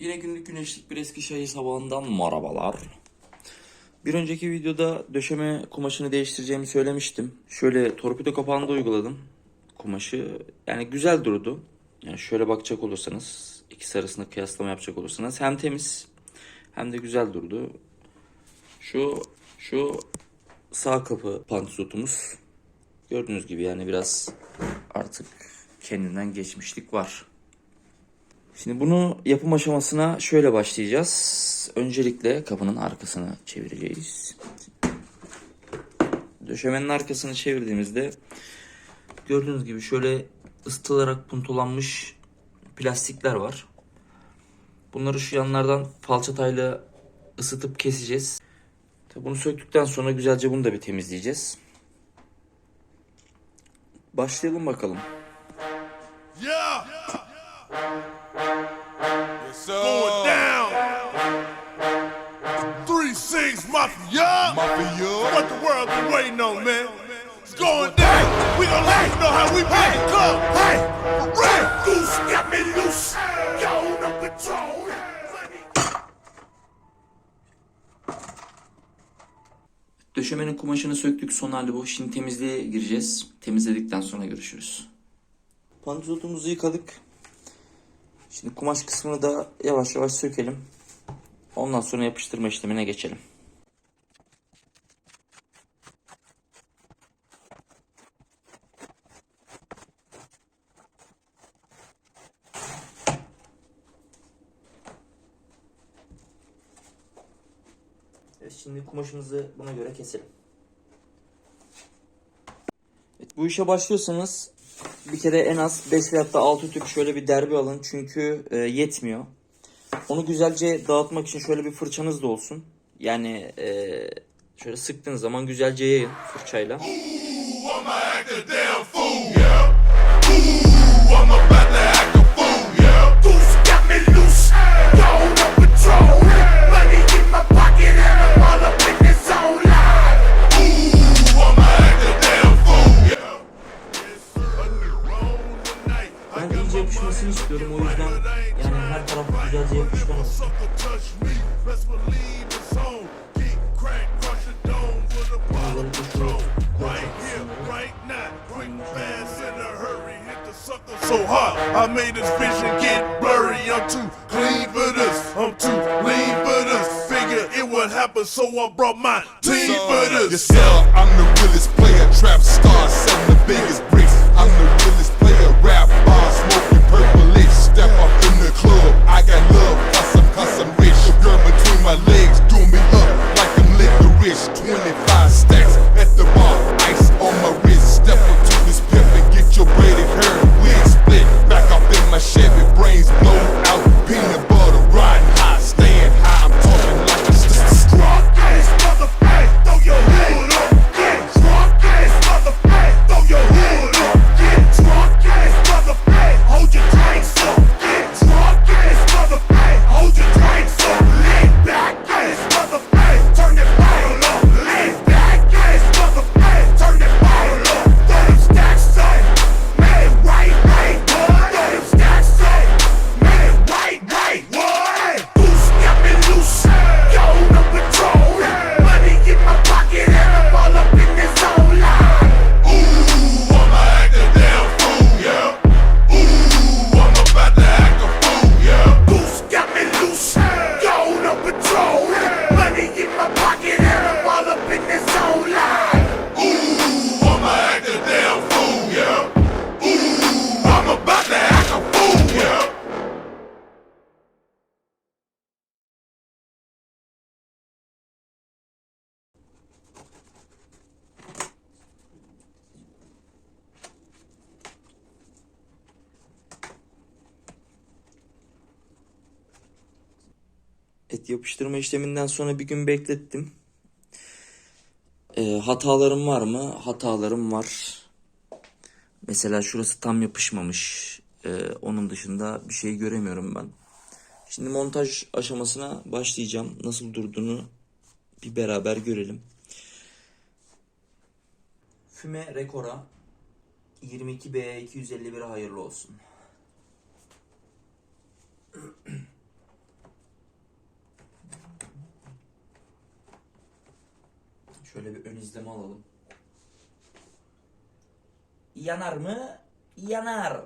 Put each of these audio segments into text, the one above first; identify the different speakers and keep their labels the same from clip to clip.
Speaker 1: Yine günlük güneşlik bir Eskişehir sabahından merhabalar. Bir önceki videoda döşeme kumaşını değiştireceğimi söylemiştim. Şöyle torpido kapağında uyguladım kumaşı. Yani güzel durdu. Yani şöyle bakacak olursanız, ikisi arasında kıyaslama yapacak olursanız hem temiz hem de güzel durdu. Şu şu sağ kapı pantsutumuz gördüğünüz gibi yani biraz artık kendinden geçmişlik var. Şimdi bunu yapım aşamasına şöyle başlayacağız. Öncelikle kapının arkasını çevireceğiz. Döşemenin arkasını çevirdiğimizde gördüğünüz gibi şöyle ısıtılarak puntolanmış plastikler var. Bunları şu yanlardan falçatayla ısıtıp keseceğiz. Tabii bunu söktükten sonra güzelce bunu da bir temizleyeceğiz. Başlayalım bakalım.
Speaker 2: Six mafia. What the world been waiting on, man? It's going down. We gonna let you know how we make it come. Hey, right. Goose got me loose. Go on patrol.
Speaker 1: Döşemenin kumaşını söktük. Son hali bu. Şimdi temizliğe gireceğiz. Temizledikten sonra görüşürüz. Pantolonumuzu yıkadık. Şimdi kumaş kısmını da yavaş yavaş sökelim. Ondan sonra yapıştırma işlemine geçelim. Evet, şimdi kumaşımızı buna göre keselim. Evet, bu işe başlıyorsanız bir kere en az 5 veyahut da 6 tük şöyle bir derbi alın çünkü e, yetmiyor. Onu güzelce dağıtmak için şöyle bir fırçanız da olsun. Yani e, şöyle sıktığınız zaman güzelce yayın fırçayla.
Speaker 2: Ooh, so hot. I made this vision get blurry. I'm too clean for this. I'm too lean for this. Figure it would happen, so I brought my team for this.
Speaker 3: Sir. I'm the realest player, trap star, selling the biggest bricks. I'm the realest player, rap bar, smoking purple lit. Step up in the club, I got love, cause I'm,
Speaker 1: Et yapıştırma işleminden sonra bir gün beklettim. Ee, hatalarım var mı? Hatalarım var. Mesela şurası tam yapışmamış. Ee, onun dışında bir şey göremiyorum ben. Şimdi montaj aşamasına başlayacağım. Nasıl durduğunu bir beraber görelim. Füme Rekora 22B 251 hayırlı olsun. Şöyle bir ön izleme alalım. Yanar mı? Yanar.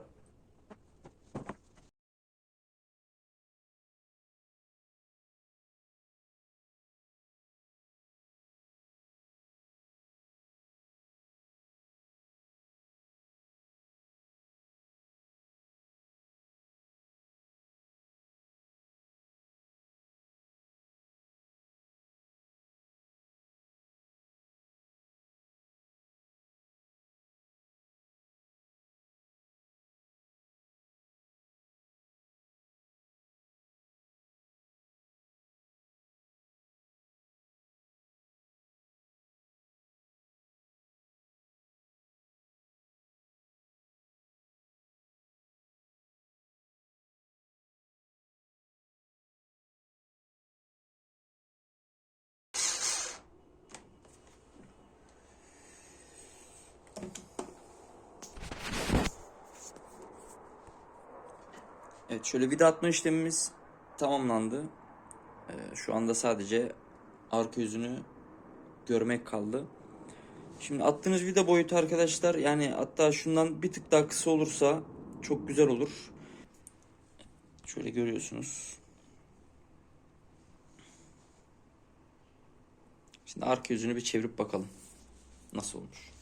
Speaker 1: Evet şöyle vida atma işlemimiz tamamlandı. Ee, şu anda sadece arka yüzünü görmek kaldı. Şimdi attığınız vida boyutu arkadaşlar yani hatta şundan bir tık daha kısa olursa çok güzel olur. Şöyle görüyorsunuz. Şimdi arka yüzünü bir çevirip bakalım. Nasıl olmuş?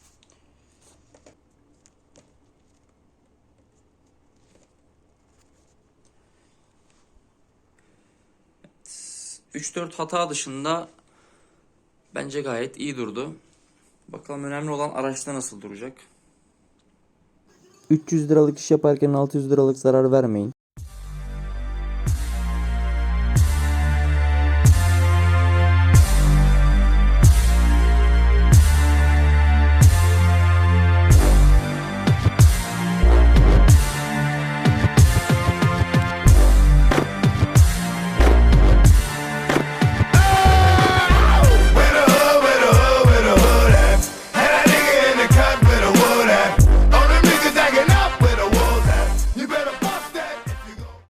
Speaker 1: 3-4 hata dışında bence gayet iyi durdu. Bakalım önemli olan araçta nasıl duracak.
Speaker 4: 300 liralık iş yaparken 600 liralık zarar vermeyin.